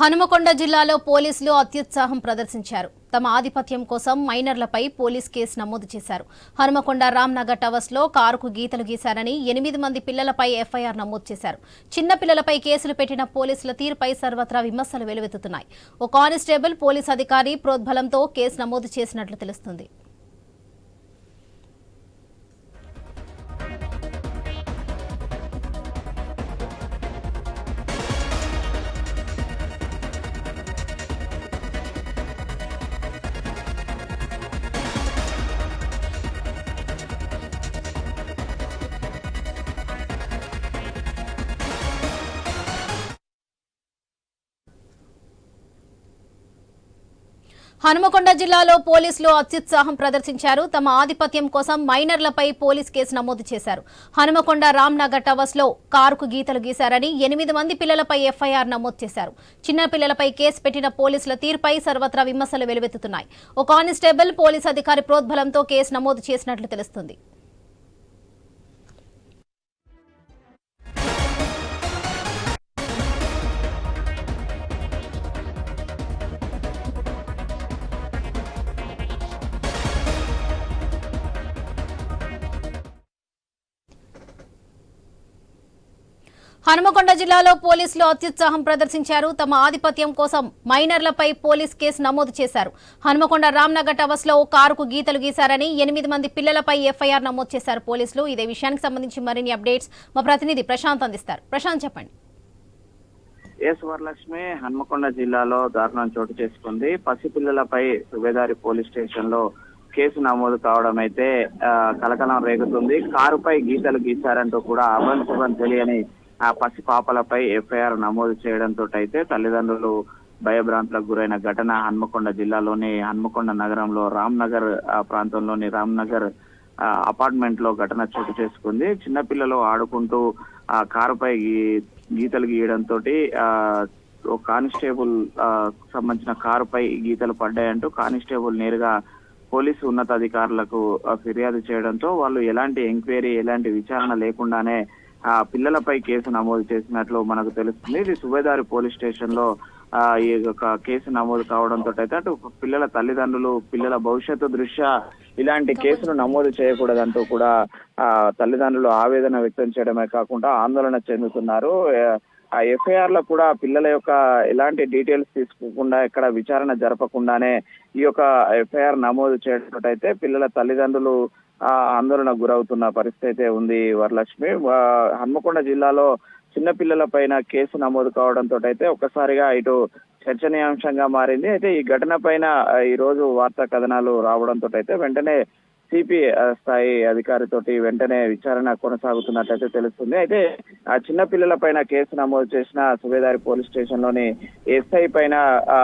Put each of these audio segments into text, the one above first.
హనుమకొండ జిల్లాలో పోలీసులు అత్యుత్సాహం ప్రదర్శించారు. తమ ఆధిపత్యం కోసం మైనర్లపై పోలీస్ కేసు నమోదు చేశారు. హనుమకొండ రామ్నగర్ టవర్స్లో కారుకు గీతలు గీశారని ఎనిమిది మంది పిల్లలపై ఎఫ్ఐఆర్ నమోదు చేశారు. చిన్న పిల్లలపై కేసులు పెట్టిన పోలీసుల తీరుపై సర్వత్రా విమర్శలు వెలువెత్తుతున్నాయి. ఓ కానిస్టేబుల్ పోలీస్ అధికారి ప్రోద్బలంతో కేసు నమోదు చేసినట్లు తెలుస్తుంది. హనుమకొండ జిల్లాలో పోలీసులు అత్యుత్సాహం ప్రదర్శించారు. తమ ఆధిపత్యం కోసం మైనర్లపై పోలీస్ కేసు నమోదు చేశారు. హనుమకొండ రామ్నగర్ టవర్స్లో కారుకు గీతలు గీశారని ఎనిమిది మంది పిల్లలపై ఎఫ్ఐఆర్ నమోదు చేశారు. చిన్న పిల్లలపై కేసు పెట్టిన పోలీసుల తీరుపై సర్వత్రా విమర్శలు వెలువెత్తుతున్నాయి. ఓ కానిస్టేబుల్ పోలీస్ అధికారి ప్రోద్బలంతో కేసు నమోదు చేసినట్లు తెలుస్తుంది. హనుమకొండ జిల్లాలో పోలీసులు అత్యుత్సాహం ప్రదర్శించారు. తమ ఆధిపత్యం కోసం మైనర్లపై పోలీస్ కేసు నమోదు చేశారు. హనుమకొండ రామ్నగర్ టవర్స్లో కారుకు గీతలు గీశారని ఎనిమిది మంది పిల్లలపై ఎఫ్ఐఆర్ నమోదు చేశారు పోలీసులు. ఇదే విషయానికి సంబంధించి మరిన్ని అప్డేట్స్ మా ప్రతినిధి ప్రశాంత్ అందిస్తారు. ప్రశాంత్ చెప్పండి. ఎస్ వరలక్ష్మి హన్మకొండ జిల్లాలో దారుణం చోటు చేసుకుంది. పసిపిల్లలపై సుబేదారి పోలీస్ స్టేషన్లో కేసు నమోదు కావడం అయితే కలకలం రేగుతుంది. కారుపై గీతలు గీశారంటూ కూడా అభంశుభం తెలియని పసి పాపలపై ఎఫ్ఐఆర్ నమోదు చేయడంతో అయితే తల్లిదండ్రులు భయభ్రాంతులకు గురైన ఘటన హన్మకొండ జిల్లాలోని హన్మకొండ నగరంలో రామ్నగర్ ఆ, ప్రాంతంలోని రామ్నగర్ ఆ, అపార్ట్మెంట్లో ఘటన చోటు చేసుకుంది. చిన్నపిల్లలు ఆడుకుంటూ ఆ కారుపై గీ- గీతలు గీయడంతో ఒక కానిస్టేబుల్ సంబంధించిన కారుపై గీతలు పడ్డాయంటూ కానిస్టేబుల్ నేరుగా పోలీసు ఉన్నతాధికారులకు ఫిర్యాదు చేయడంతో వాళ్ళు ఎలాంటి ఎంక్వైరీ ఎలాంటి విచారణ లేకుండానే పిల్లలపై కేసు నమోదు చేసినట్లు మనకు తెలుస్తుంది. ఇది సుబేదారి పోలీస్ స్టేషన్లో ఆ, ఈ యొక్క కేసు నమోదు కావడంతో అయితే అటు పిల్లల తల్లిదండ్రులు పిల్లల భవిష్యత్తు దృష్ట్యా ఇలాంటి కేసులు నమోదు చేయకూడదంటూ కూడా ఆ తల్లిదండ్రులు ఆవేదన వ్యక్తం చేయడమే కాకుండా ఆందోళన చెందుతున్నారు. ఆ ఎఫ్ఐఆర్లో కూడా పిల్లల యొక్క ఎలాంటి డీటెయిల్స్ తీసుకోకుండా ఇక్కడ విచారణ జరపకుండానే ఈ యొక్క ఎఫ్ఐఆర్ నమోదు చేయడంతో అయితే పిల్లల తల్లిదండ్రులు ఆ ఆందోళన గురవుతున్న పరిస్థితి అయితే ఉంది వరలక్ష్మి. హన్మకొండ జిల్లాలో చిన్న పిల్లల పైన కేసు నమోదు కావడంతో అయితే ఒక్కసారిగా ఇటు చర్చనీయాంశంగా మారింది. అయితే ఈ ఘటన పైన ఈ రోజు వార్తా కథనాలు రావడంతో అయితే వెంటనే సిపి స్థాయి అధికారితోటి వెంటనే విచారణ కొనసాగుతున్నట్లయితే తెలుస్తుంది. అయితే ఆ చిన్న పిల్లల పైన కేసు నమోదు చేసిన సుబేదారి పోలీస్ స్టేషన్లోని ఎస్ఐ పైన ఆ,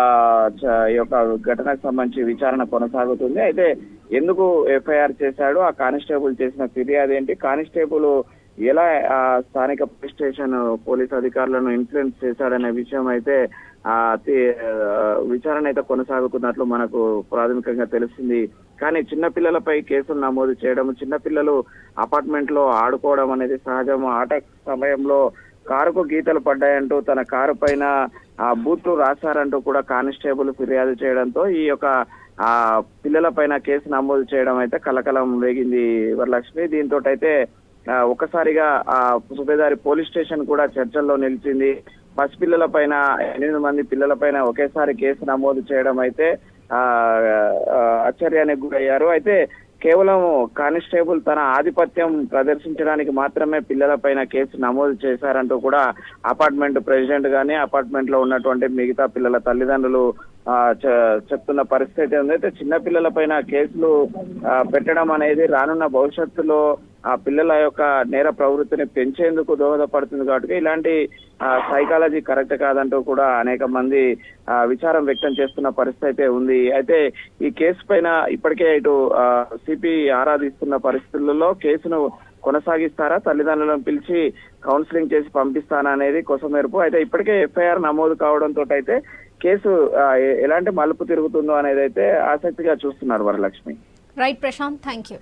ఈ యొక్క ఘటనకు సంబంధించి విచారణ కొనసాగుతుంది. అయితే ఎందుకు ఎఫ్ఐఆర్ చేశాడు? ఆ కానిస్టేబుల్ చేసిన ఫిర్యాదు ఏంటి? కానిస్టేబుల్ ఎలా ఆ స్థానిక పోలీస్ స్టేషన్ పోలీస్ అధికారులను ఇన్ఫ్లుయెన్స్ చేశాడనే విషయం అయితే విచారణ అయితే కొనసాగుతున్నట్లు మనకు ప్రాథమికంగా తెలిసింది. కానీ చిన్నపిల్లలపై కేసులు నమోదు చేయడం చిన్నపిల్లలు అపార్ట్మెంట్లో ఆడుకోవడం అనేది సహజం ఆట సమయంలో కారుకు గీతలు పడ్డాయంటూ తన కారు పైన ఆ బూట్లు రాశారంటూ కూడా కానిస్టేబుల్ ఫిర్యాదు చేయడంతో ఈ యొక్క ఆ పిల్లల పైన కేసు నమోదు చేయడం అయితే కలకలం రేగింది వరలక్ష్మి. దీంతో అయితే ఒక్కసారిగా ఆ సుబేదారి పోలీస్ స్టేషన్ కూడా చర్చల్లో నిలిచింది. బస్ పిల్లల పైన ఎనిమిది మంది పిల్లల పైన ఒకేసారి కేసు నమోదు చేయడం అయితే ఆ ఆశ్చర్యానికి గురయ్యారు. అయితే కేవలం కానిస్టేబుల్ తన ఆధిపత్యం ప్రదర్శించడానికి మాత్రమే పిల్లల పైన కేసు నమోదు చేశారంటూ కూడా అపార్ట్మెంట్ ప్రెసిడెంట్ గానీ అపార్ట్మెంట్లో ఉన్నటువంటి మిగతా పిల్లల తల్లిదండ్రులు ఆ, చె- చెప్తున్న పరిస్థితి ఉంది అయితే చిన్న పిల్లల పైన కేసులు పెట్టడం అనేది రానున్న భవిష్యత్తులో ఆ పిల్లల యొక్క నేర ప్రవృత్తిని పెంచేందుకు దోహదపడుతుంది కాబట్టి ఇలాంటి సైకాలజీ కరెక్ట్ కాదంటూ కూడా అనేక మంది ఆ, విచారం వ్యక్తం చేస్తున్న పరిస్థితి అయితే ఉంది. అయితే ఈ కేసు పైన ఇప్పటికే ఇటు సిపి ఆరాధిస్తున్న పరిస్థితులలో కేసును కొనసాగిస్తారా? తల్లిదండ్రులను పిలిచి కౌన్సిలింగ్ చేసి పంపిస్తానా అనేది కొసమెరుపు అయితే ఇప్పటికే ఎఫ్ఐఆర్ నమోదు కావడంతో అయితే కేసు ఎలాంటి మలుపు తిరుగుతుందో అనేది అయితే ఆసక్తిగా చూస్తున్నారు Varalakshmi. Right Prashanth thank you